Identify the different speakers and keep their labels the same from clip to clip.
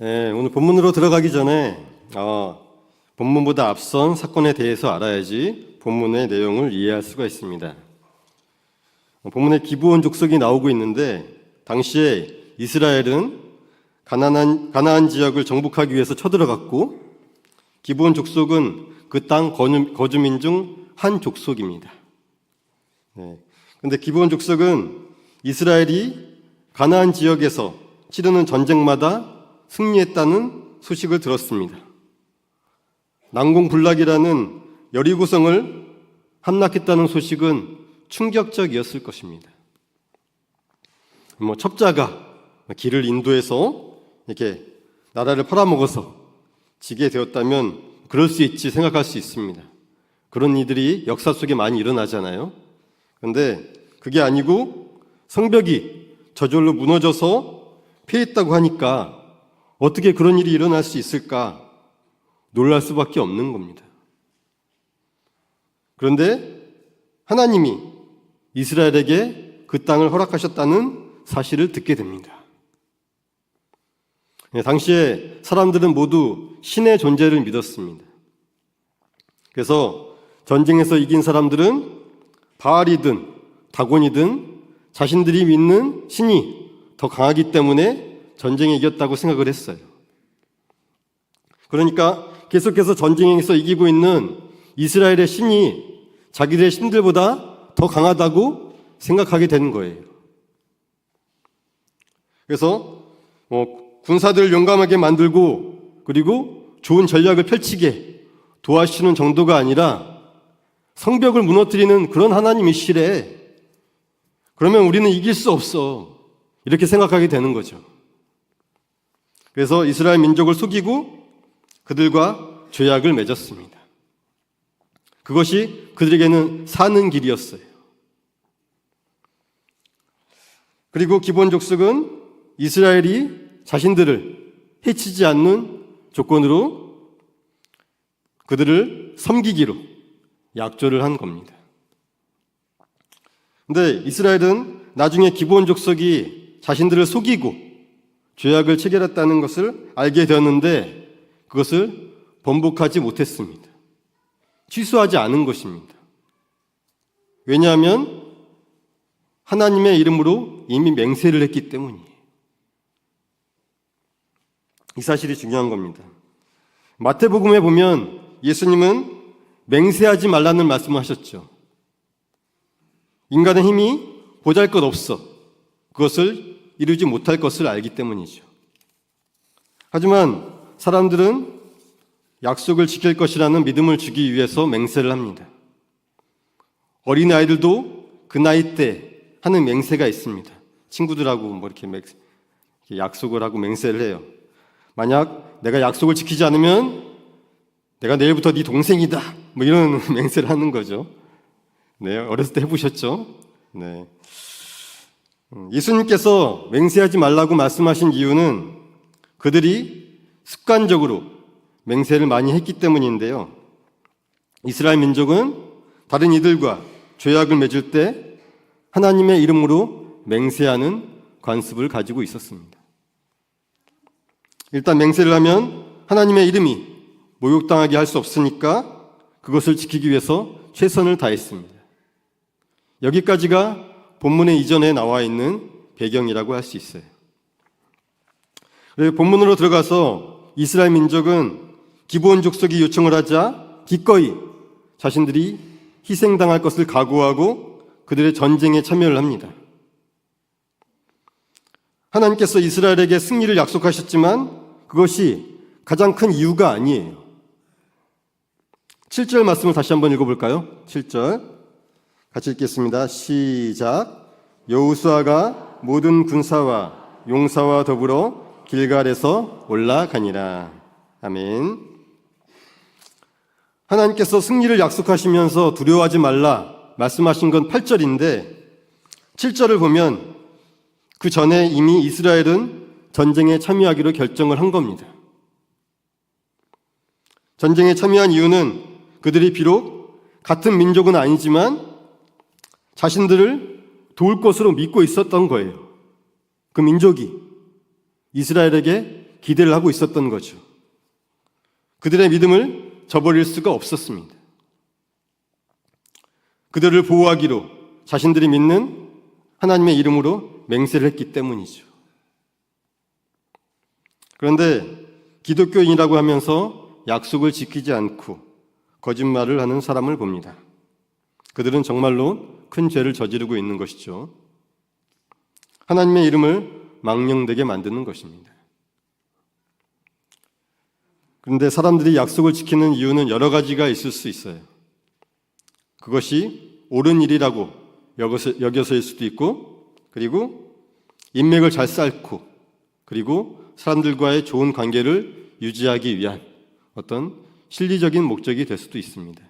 Speaker 1: 네, 오늘 본문으로 들어가기 전에 어, 본문보다 앞선 사건에 대해서 알아야지 본문의 내용을 이해할 수가 있습니다. 어, 본문에 기브온 족속이 나오고 있는데 당시에 이스라엘은 가나안, 가나안 지역을 정복하기 위해서 쳐들어갔고 기브온 족속은 그 땅 거주민 중 한 족속입니다. 네. 근데 기브온 족속은 이스라엘이 가나안 지역에서 치르는 전쟁마다 승리했다는 소식을 들었습니다. 난공불락이라는 여리고성을 함락했다는 소식은 충격적이었을 것입니다. 뭐 첩자가 길을 인도해서 이렇게 나라를 팔아먹어서 지게 되었다면 그럴 수 있지 생각할 수 있습니다. 그런 이들이 역사 속에 많이 일어나잖아요. 그런데 그게 아니고 성벽이 저절로 무너져서 피했다고 하니까 어떻게 그런 일이 일어날 수 있을까 놀랄 수밖에 없는 겁니다. 그런데 하나님이 이스라엘에게 그 땅을 허락하셨다는 사실을 듣게 됩니다. 네, 당시에 사람들은 모두 신의 존재를 믿었습니다. 그래서 전쟁에서 이긴 사람들은 바알이든 다곤이든 자신들이 믿는 신이 더 강하기 때문에 전쟁에 이겼다고 생각을 했어요. 그러니까 계속해서 전쟁에서 이기고 있는 이스라엘의 신이 자기들의 신들보다 더 강하다고 생각하게 되는 거예요. 그래서 뭐 군사들을 용감하게 만들고 그리고 좋은 전략을 펼치게 도와주시는 정도가 아니라 성벽을 무너뜨리는 그런 하나님이시래. 그러면 우리는 이길 수 없어. 이렇게 생각하게 되는 거죠. 그래서 이스라엘 민족을 속이고 그들과 죄악을 맺었습니다. 그것이 그들에게는 사는 길이었어요. 그리고 기본 족속은 이스라엘이 자신들을 해치지 않는 조건으로 그들을 섬기기로 약조를 한 겁니다. 근데 이스라엘은 나중에 기본 족속이 자신들을 속이고 죄악을 체결했다는 것을 알게 되었는데 그것을 번복하지 못했습니다. 취소하지 않은 것입니다. 왜냐하면 하나님의 이름으로 이미 맹세를 했기 때문이에요. 이 사실이 중요한 겁니다. 마태복음에 보면 예수님은 맹세하지 말라는 말씀을 하셨죠. 인간의 힘이 보잘 것 없어. 그것을 이루지 못할 것을 알기 때문이죠. 하지만 사람들은 약속을 지킬 것이라는 믿음을 주기 위해서 맹세를 합니다. 어린 아이들도 그 나이 때 하는 맹세가 있습니다. 친구들하고 뭐 이렇게 약속을 하고 맹세를 해요. 만약 내가 약속을 지키지 않으면 내가 내일부터 네 동생이다. 뭐 이런 맹세를 하는 거죠. 네, 어렸을 때 해보셨죠? 네. 음, 예수님께서 맹세하지 말라고 말씀하신 이유는 그들이 습관적으로 맹세를 많이 했기 때문인데요. 이스라엘 민족은 다른 이들과 죄악을 맺을 때 하나님의 이름으로 맹세하는 관습을 가지고 있었습니다. 일단 맹세를 하면 하나님의 이름이 모욕당하게 할 수 없으니까 그것을 지키기 위해서 최선을 다했습니다. 여기까지가 본문의 이전에 나와 있는 배경이라고 할 수 있어요. 본문으로 들어가서 이스라엘 민족은 기본 족속이 요청을 하자 기꺼이 자신들이 희생당할 것을 각오하고 그들의 전쟁에 참여를 합니다. 하나님께서 이스라엘에게 승리를 약속하셨지만 그것이 가장 큰 이유가 아니에요. 7절 말씀을 다시 한번 읽어볼까요? 7절. 같이 읽겠습니다. 시작. 여우수아가 모든 군사와 용사와 더불어 길갈에서 올라가니라. 아멘. 하나님께서 승리를 약속하시면서 두려워하지 말라 말씀하신 건 8절인데 7절을 보면 그 전에 이미 이스라엘은 전쟁에 참여하기로 결정을 한 겁니다. 전쟁에 참여한 이유는 그들이 비록 같은 민족은 아니지만 자신들을 도울 것으로 믿고 있었던 거예요. 그 민족이 이스라엘에게 기대를 하고 있었던 거죠. 그들의 믿음을 저버릴 수가 없었습니다. 그들을 보호하기로 자신들이 믿는 하나님의 이름으로 맹세를 했기 때문이죠. 그런데 기독교인이라고 하면서 약속을 지키지 않고 거짓말을 하는 사람을 봅니다. 그들은 정말로 큰 죄를 저지르고 있는 것이죠. 하나님의 이름을 망령되게 만드는 것입니다. 그런데 사람들이 약속을 지키는 이유는 여러 가지가 있을 수 있어요. 그것이 옳은 일이라고 여겨서, 여겨서일 수도 있고, 그리고 인맥을 잘 쌓고, 그리고 사람들과의 좋은 관계를 유지하기 위한 어떤 실리적인 목적이 될 수도 있습니다.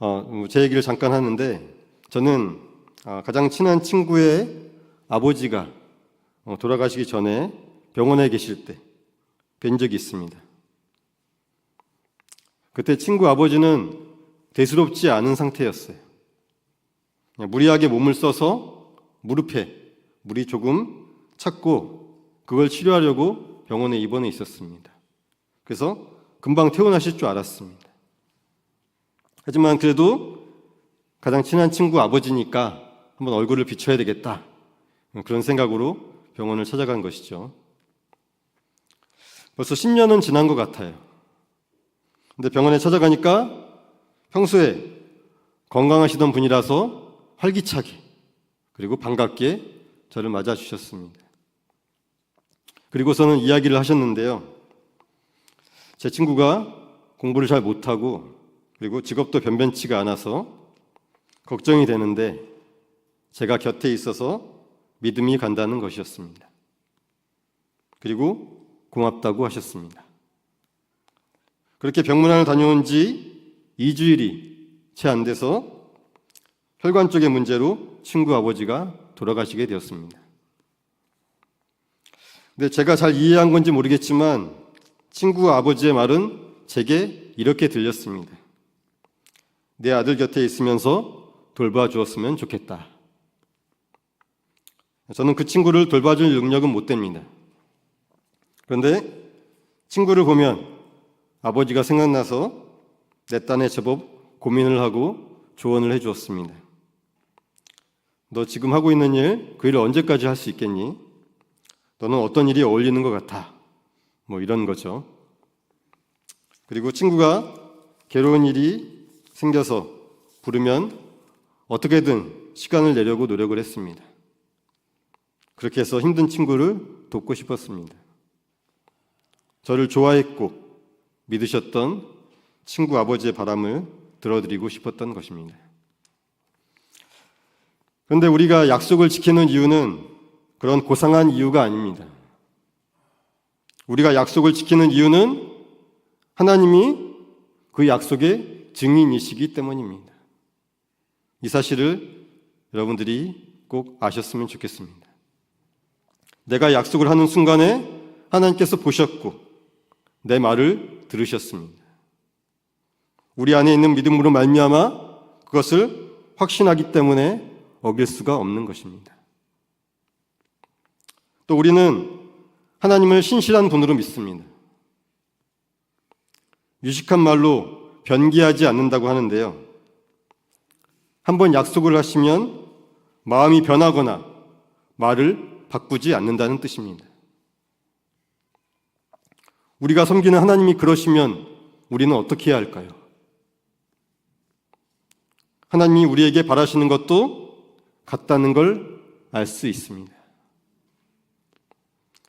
Speaker 1: 어, 제 얘기를 잠깐 하는데, 저는 어, 가장 친한 친구의 아버지가 어, 돌아가시기 전에 병원에 계실 때 뵌 적이 있습니다. 그때 친구 아버지는 대수롭지 않은 상태였어요. 무리하게 몸을 써서 무릎에 물이 조금 찼고 그걸 치료하려고 병원에 입원해 있었습니다. 그래서 금방 퇴원하실 줄 알았습니다. 하지만 그래도 가장 친한 친구 아버지니까 한번 얼굴을 비춰야 되겠다. 그런 생각으로 병원을 찾아간 것이죠. 벌써 10년은 지난 것 같아요. 근데 병원에 찾아가니까 평소에 건강하시던 분이라서 활기차게 그리고 반갑게 저를 맞아주셨습니다. 그리고서는 이야기를 하셨는데요. 제 친구가 공부를 잘 못하고 그리고 직업도 변변치가 않아서 걱정이 되는데 제가 곁에 있어서 믿음이 간다는 것이었습니다. 그리고 고맙다고 하셨습니다. 그렇게 병문안을 다녀온 지 2주일이 채 안 돼서 혈관 쪽의 문제로 친구 아버지가 돌아가시게 되었습니다. 근데 제가 잘 이해한 건지 모르겠지만 친구 아버지의 말은 제게 이렇게 들렸습니다. 내 아들 곁에 있으면서 돌봐주었으면 좋겠다. 저는 그 친구를 돌봐줄 능력은 못 됩니다. 그런데 친구를 보면 아버지가 생각나서 내 딴에 제법 고민을 하고 조언을 해 주었습니다. 너 지금 하고 있는 일, 그 일을 언제까지 할 수 있겠니? 너는 어떤 일이 어울리는 것 같아? 뭐 이런 거죠. 그리고 친구가 괴로운 일이 생겨서 부르면 어떻게든 시간을 내려고 노력을 했습니다. 그렇게 해서 힘든 친구를 돕고 싶었습니다. 저를 좋아했고 믿으셨던 친구 아버지의 바람을 들어드리고 싶었던 것입니다. 그런데 우리가 약속을 지키는 이유는 그런 고상한 이유가 아닙니다. 우리가 약속을 지키는 이유는 하나님이 그 약속의 증인이시기 때문입니다. 이 사실을 여러분들이 꼭 아셨으면 좋겠습니다. 내가 약속을 하는 순간에 하나님께서 보셨고 내 말을 들으셨습니다. 우리 안에 있는 믿음으로 말미암아 그것을 확신하기 때문에 어길 수가 없는 것입니다. 또 우리는 하나님을 신실한 분으로 믿습니다. 유식한 말로 변기하지 않는다고 하는데요. 한번 약속을 하시면 마음이 변하거나 말을 바꾸지 않는다는 뜻입니다. 우리가 섬기는 하나님이 그러시면 우리는 어떻게 해야 할까요? 하나님이 우리에게 바라시는 것도 같다는 걸 알 수 있습니다.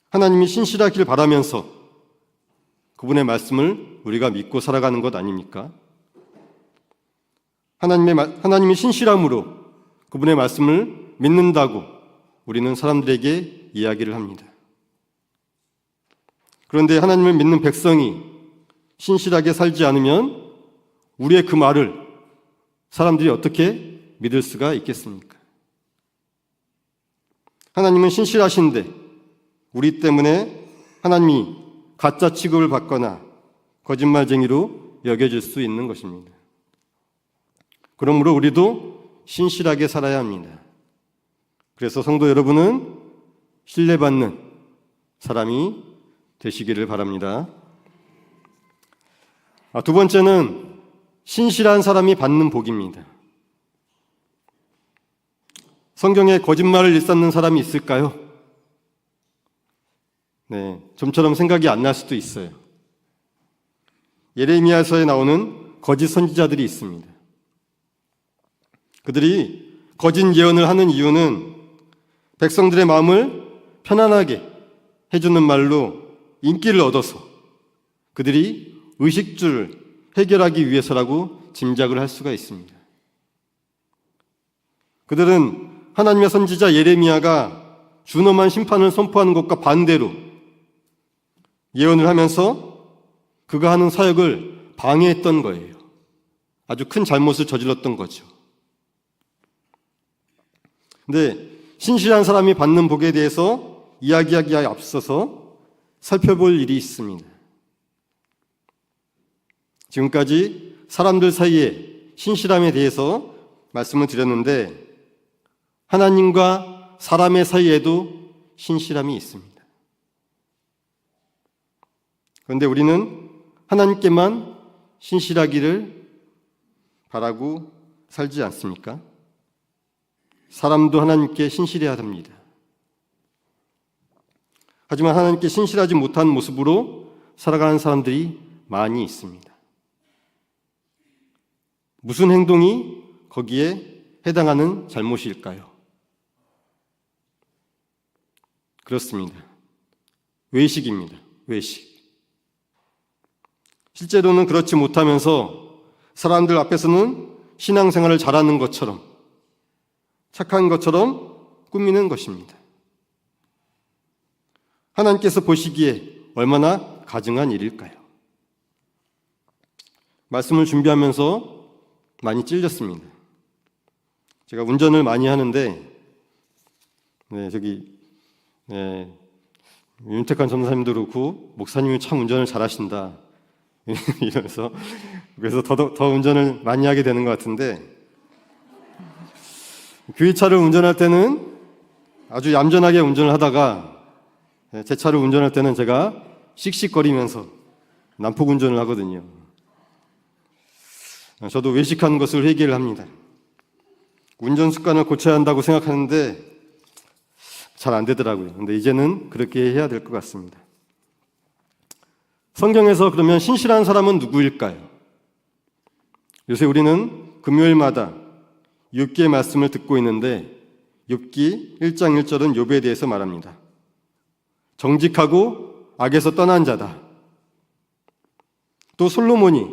Speaker 1: 하나님이 신실하길 바라면서 그분의 말씀을 우리가 믿고 살아가는 것 아닙니까? 하나님의, 하나님이 신실함으로 그분의 말씀을 믿는다고 우리는 사람들에게 이야기를 합니다. 그런데 하나님을 믿는 백성이 신실하게 살지 않으면 우리의 그 말을 사람들이 어떻게 믿을 수가 있겠습니까? 하나님은 신실하신데 우리 때문에 하나님이 가짜 취급을 받거나 거짓말쟁이로 여겨질 수 있는 것입니다. 그러므로 우리도 신실하게 살아야 합니다. 그래서 성도 여러분은 신뢰받는 사람이 되시기를 바랍니다. 아, 두 번째는 신실한 사람이 받는 복입니다. 성경에 거짓말을 일삼는 사람이 있을까요? 네, 좀처럼 생각이 안 날 수도 있어요. 예레미야서에 나오는 거짓 선지자들이 있습니다. 그들이 거짓 예언을 하는 이유는 백성들의 마음을 편안하게 해주는 말로 인기를 얻어서 그들이 의식주를 해결하기 위해서라고 짐작을 할 수가 있습니다. 그들은 하나님의 선지자 예레미야가 준엄한 심판을 선포하는 것과 반대로 예언을 하면서 그가 하는 사역을 방해했던 거예요. 아주 큰 잘못을 저질렀던 거죠. 근데 신실한 사람이 받는 복에 대해서 이야기하기에 앞서서 살펴볼 일이 있습니다. 지금까지 사람들 사이에 신실함에 대해서 말씀을 드렸는데 하나님과 사람의 사이에도 신실함이 있습니다. 그런데 우리는 하나님께만 신실하기를 바라고 살지 않습니까? 사람도 하나님께 신실해야 합니다. 하지만 하나님께 신실하지 못한 모습으로 살아가는 사람들이 많이 있습니다. 무슨 행동이 거기에 해당하는 잘못일까요? 그렇습니다. 외식입니다. 외식. 실제로는 그렇지 못하면서 사람들 앞에서는 신앙생활을 잘하는 것처럼 착한 것처럼 꾸미는 것입니다. 하나님께서 보시기에 얼마나 가증한 일일까요? 말씀을 준비하면서 많이 찔렸습니다. 제가 운전을 많이 하는데, 네, 저기, 네, 윤택한 전사님도 그렇고, 목사님이 참 운전을 잘하신다. 이러면서, 그래서 더, 더 운전을 많이 하게 되는 것 같은데, 교회차를 운전할 때는 아주 얌전하게 운전을 하다가, 네, 제 차를 운전할 때는 제가 씩씩거리면서 난폭 운전을 하거든요. 저도 외식한 것을 회개를 합니다. 운전 습관을 고쳐야 한다고 생각하는데 잘 안 되더라고요. 근데 이제는 그렇게 해야 될 것 같습니다. 성경에서 그러면 신실한 사람은 누구일까요? 요새 우리는 금요일마다 욥기의 말씀을 듣고 있는데 욥기 1장 1절은 욥에 대해서 말합니다. 정직하고 악에서 떠난 자다. 또 솔로몬이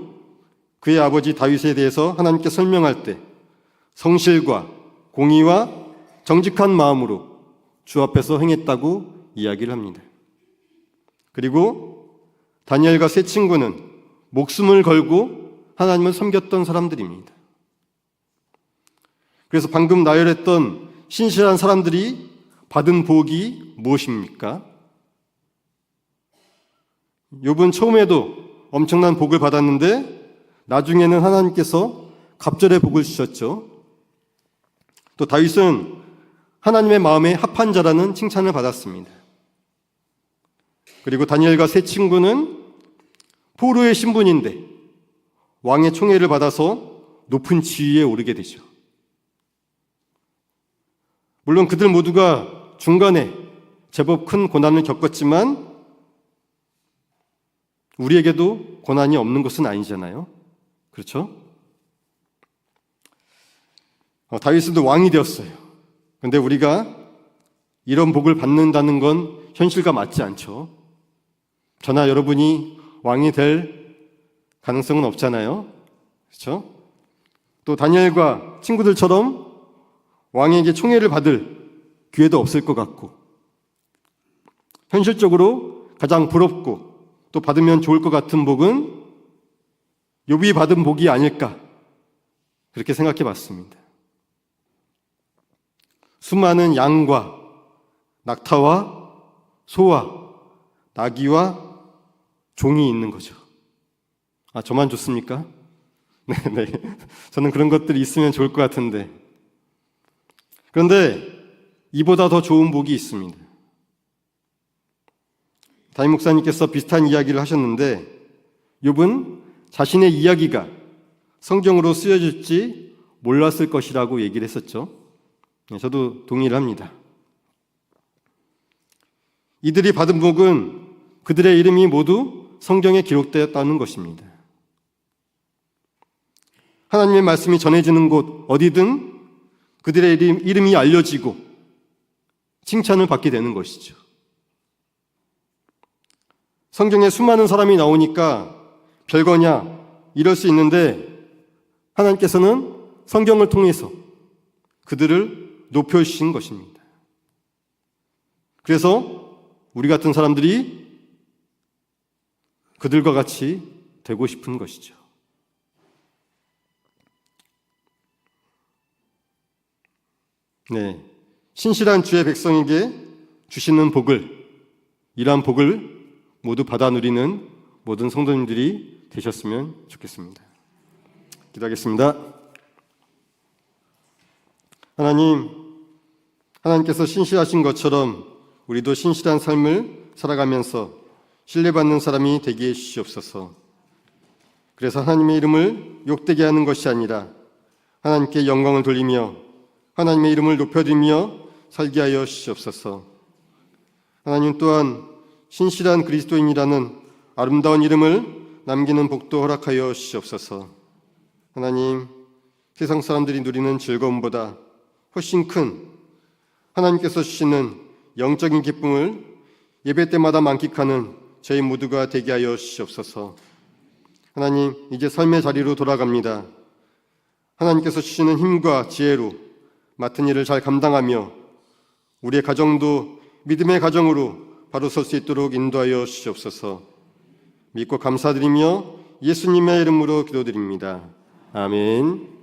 Speaker 1: 그의 아버지 다윗에 대해서 하나님께 설명할 때 성실과 공의와 정직한 마음으로 주 앞에서 행했다고 이야기를 합니다. 그리고 다니엘과 세 친구는 목숨을 걸고 하나님을 섬겼던 사람들입니다. 그래서 방금 나열했던 신실한 사람들이 받은 복이 무엇입니까? 욥은 처음에도 엄청난 복을 받았는데 나중에는 하나님께서 갑절의 복을 주셨죠. 또 다윗은 하나님의 마음에 합한 자라는 칭찬을 받았습니다. 그리고 다니엘과 세 친구는 포로의 신분인데 왕의 총애를 받아서 높은 지위에 오르게 되죠. 물론 그들 모두가 중간에 제법 큰 고난을 겪었지만 우리에게도 고난이 없는 것은 아니잖아요. 그렇죠? 어, 다윗도 왕이 되었어요. 근데 우리가 이런 복을 받는다는 건 현실과 맞지 않죠. 저나 여러분이 왕이 될 가능성은 없잖아요. 그렇죠? 또 다니엘과 친구들처럼 왕에게 총애를 받을 기회도 없을 것 같고 현실적으로 가장 부럽고 또 받으면 좋을 것 같은 복은 욥이 받은 복이 아닐까 그렇게 생각해 봤습니다. 수많은 양과 낙타와 소와 나귀와 종이 있는 거죠. 아, 저만 좋습니까? 네, 네. 저는 그런 것들이 있으면 좋을 것 같은데. 그런데 이보다 더 좋은 복이 있습니다. 담임 목사님께서 비슷한 이야기를 하셨는데 욥은 자신의 이야기가 성경으로 쓰여질지 몰랐을 것이라고 얘기를 했었죠. 네, 저도 동의를 합니다. 이들이 받은 복은 그들의 이름이 모두 성경에 기록되었다는 것입니다. 하나님의 말씀이 전해지는 곳 어디든 그들의 이름, 이름이 알려지고 칭찬을 받게 되는 것이죠. 성경에 수많은 사람이 나오니까 별거냐 이럴 수 있는데 하나님께서는 성경을 통해서 그들을 높여주신 것입니다. 그래서 우리 같은 사람들이 그들과 같이 되고 싶은 것이죠. 네. 신실한 주의 백성에게 주시는 복을, 이러한 복을 모두 받아 누리는 모든 성도님들이 되셨으면 좋겠습니다. 기도하겠습니다. 하나님, 하나님께서 신실하신 것처럼 우리도 신실한 삶을 살아가면서 신뢰받는 사람이 되게 해주시옵소서. 그래서 하나님의 이름을 욕되게 하는 것이 아니라 하나님께 영광을 돌리며 하나님의 이름을 높여드리며 살게 하여 주시옵소서. 하나님 또한 신실한 그리스도인이라는 아름다운 이름을 남기는 복도 허락하여 주시옵소서. 하나님, 세상 사람들이 누리는 즐거움보다 훨씬 큰 하나님께서 주시는 영적인 기쁨을 예배 때마다 만끽하는 저희 모두가 되게 하여 주시옵소서. 하나님, 이제 삶의 자리로 돌아갑니다. 하나님께서 주시는 힘과 지혜로 맡은 일을 잘 감당하며 우리의 가정도 믿음의 가정으로 바로 설 수 있도록 인도하여 주시옵소서. 믿고 감사드리며 예수님의 이름으로 기도드립니다. 아멘.